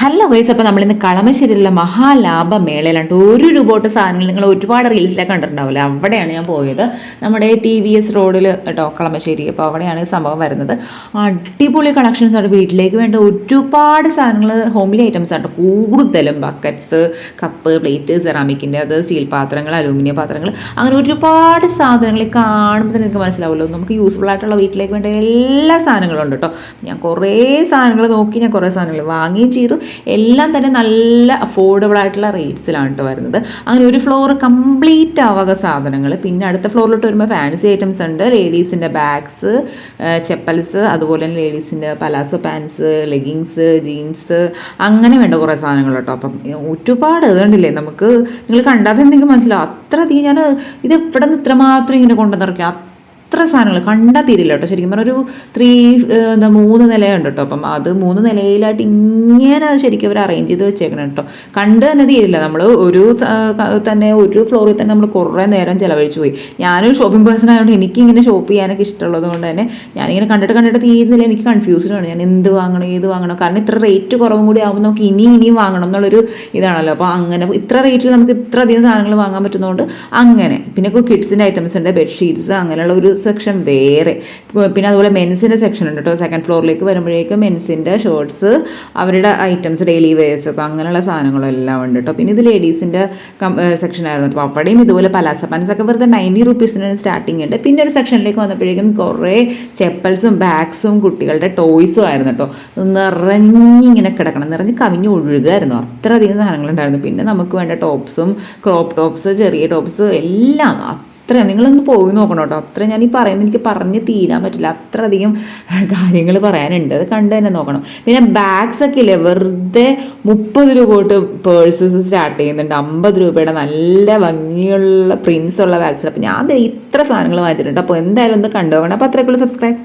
Hello guys അപ്പോൾ നമ്മളിന്ന് കളമശ്ശേരിയിലുള്ള മഹാലാഭ മേളയിലാണ് ഒരു രൂപ തൊട്ട് സാധനങ്ങൾ നിങ്ങൾ ഒരുപാട് റീൽസിലൊക്കെ കണ്ടിട്ടുണ്ടാവില്ല? അവിടെയാണ് ഞാൻ പോയത്. നമ്മുടെ ടി വി എസ് റോഡിൽ കേട്ടോ കളമശ്ശേരി. അപ്പോൾ അവിടെയാണ് സംഭവം വരുന്നത്. അടിപൊളി കളക്ഷൻസ് ആണ്. വീട്ടിലേക്ക് വേണ്ട ഒരുപാട് സാധനങ്ങൾ ഹോംലി ഐറ്റംസ് ആണ്. കൂടുതലും ബക്കറ്റ്സ് കപ്പ് പ്ലേറ്റ് സെറാമിക്കിന്റെ അത് സ്റ്റീൽ പാത്രങ്ങൾ അലൂമിനിയം പാത്രങ്ങൾ. അങ്ങനെ ഒരുപാട് സാധനങ്ങൾ കാണുമ്പോൾ തന്നെ നിങ്ങൾക്ക് മനസ്സിലാവുമല്ലോ. നമുക്ക് യൂസ്ഫുൾ ആയിട്ടുള്ള വീട്ടിലേക്ക് വേണ്ട എല്ലാ സാധനങ്ങളും ഉണ്ട് കേട്ടോ. ഞാൻ കുറേ സാധനങ്ങൾ നോക്കി ഞാൻ കുറേ സാധനങ്ങൾ വാങ്ങുകയും ചെയ്തു. എല്ലാം തന്നെ നല്ല അഫോർഡബിൾ ആയിട്ടുള്ള റേറ്റ്സിലാണ് കേട്ടോ വരുന്നത്. അങ്ങനെ ഒരു ഫ്ലോർ കംപ്ലീറ്റ് ആവുക സാധനങ്ങൾ പിന്നെ അടുത്ത ഫ്ലോറിലോട്ട് വരുമ്പോൾ ഫാൻസി ഐറ്റംസ് ഉണ്ട്. ലേഡീസിന്റെ ബാഗ്സ് ചെപ്പൽസ് അതുപോലെ തന്നെ ലേഡീസിന്റെ പലാസോ പാൻസ് ലെഗിങ്സ് ജീൻസ് അങ്ങനെ വേണ്ട കുറേ സാധനങ്ങൾ കേട്ടോ അപ്പം ഒരുപാട് ഇതുണ്ടല്ലേ നമുക്ക്? നിങ്ങൾ കണ്ടാൽ തന്നെ നിങ്ങൾക്ക് മനസ്സിലാവും. അത്ര അധികം ഞാൻ ഇത് എവിടെ നിന്ന് ഇത്രമാത്രം ഇങ്ങനെ കൊണ്ടുവന്നിറക്കി? അത്ര സാധനങ്ങൾ കണ്ടാൽ തീരില്ല കേട്ടോ. ശരിക്കും പറഞ്ഞാൽ ഒരു ത്രീ എന്താ മൂന്ന് നിലയുണ്ട് കേട്ടോ. അപ്പം അത് മൂന്ന് നിലയിലായിട്ട് ഇങ്ങനെ ശരിക്കും അവർ അറേഞ്ച് ചെയ്ത് വെച്ചേക്കണം കേട്ടോ. കണ്ട് തന്നെ തീരില്ല. നമ്മൾ ഒരു തന്നെ ഒരു ഫ്ലോറിൽ തന്നെ നമ്മൾ കുറേ നേരം ചിലവഴിച്ചു പോയി. ഞാനൊരു ഷോപ്പിംഗ് പേഴ്സൺ ആയതുകൊണ്ട് എനിക്ക് ഇങ്ങനെ ഷോപ്പ് ചെയ്യാനൊക്കെ ഇഷ്ടമുള്ളത് കൊണ്ട് തന്നെ ഞാനിങ്ങനെ കണ്ടിട്ട് കണ്ടിട്ട് തീരുന്നില്ല. എനിക്ക് കൺഫ്യൂസ്ഡ് ആണ്. ഞാൻ എന്ത് വാങ്ങണം ഏത് വാങ്ങണം? കാരണം ഇത്ര റേറ്റ് കുറവും കൂടി ആകുമ്പോൾ നമുക്ക് ഇനി ഇനിയും വാങ്ങണം എന്നുള്ളൊരു ഇതാണല്ലോ. അപ്പോൾ അങ്ങനെ ഇത്ര റേറ്റിൽ നമുക്ക് ഇത്ര അധികം സാധനങ്ങൾ വാങ്ങാൻ പറ്റുന്നതുകൊണ്ട് അങ്ങനെ. പിന്നെ കിഡ്സിന്റെ ഐറ്റംസ് ഉണ്ട് ബെഡ്ഷീറ്റ്സ് അങ്ങനെയുള്ള ഒരു സെക്ഷൻ വേറെ. പിന്നെ അതുപോലെ മെൻസിന്റെ സെക്ഷൻ ഉണ്ട് കേട്ടോ സെക്കൻഡ് ഫ്ലോറിലേക്ക് വരുമ്പോഴേക്ക് മെൻസിന്റെ ഷർട്ട്സ് അവരുടെ ഐറ്റംസ് ഡെയിലി വെയേഴ്സ് ഒക്കെ അങ്ങനെയുള്ള സാധനങ്ങളെല്ലാം ഉണ്ട് കേട്ടോ പിന്നെ ഇത് ലേഡീസിന്റെ സെക്ഷൻ ആയിരുന്നു. അപ്പോൾ അവിടെയും ഇതുപോലെ പലാസ പാൻസ് ഒക്കെ വെറുതെ നയന്റി റുപ്പീസിന് സ്റ്റാർട്ടിങ് ഉണ്ട്. പിന്നെ ഒരു സെക്ഷനിലേക്ക് വന്നപ്പോഴേക്കും കുറേ ചെപ്പൽസും ബാഗ്സും കുട്ടികളുടെ ടോയ്സും ആയിരുന്നു കേട്ടോ നിറഞ്ഞിങ്ങനെ കിടക്കണം. നിറഞ്ഞ് കവിഞ്ഞ് ഒഴുകുമായിരുന്നു അത്രയധികം സാധനങ്ങളുണ്ടായിരുന്നു പിന്നെ നമുക്ക് വേണ്ട ടോപ്സും ക്രോപ്പ് ടോപ്സ് ചെറിയ ടോപ്സ് എല്ലാം അത്ര നിങ്ങളൊന്ന് പോയി നോക്കണം കേട്ടോ അത്ര ഞാൻ ഈ പറയുന്നത് എനിക്ക് പറഞ്ഞ് തീരാൻ പറ്റില്ല. അത്ര അധികം കാര്യങ്ങൾ പറയാനുണ്ട്. അത് കണ്ട് തന്നെ നോക്കണം. പിന്നെ ബാഗ്സ് ഒക്കെ ഇല്ലേ? വെറുതെ മുപ്പത് രൂപ തൊട്ട് പേഴ്സസ് സ്റ്റാർട്ട് ചെയ്യുന്നുണ്ട്. അമ്പത് രൂപയുടെ നല്ല ഭംഗിയുള്ള പ്രിൻസ് ഉള്ള ബാഗ്സ് അപ്പം ഞാൻ ഇത്ര സാധനങ്ങൾ വാങ്ങിച്ചിട്ടുണ്ട്. അപ്പോൾ എന്തായാലും ഒന്ന് കണ്ടു നോക്കണം അപ്പോൾ അത്രയ്ക്കുള്ള സബ്സ്ക്രൈബ്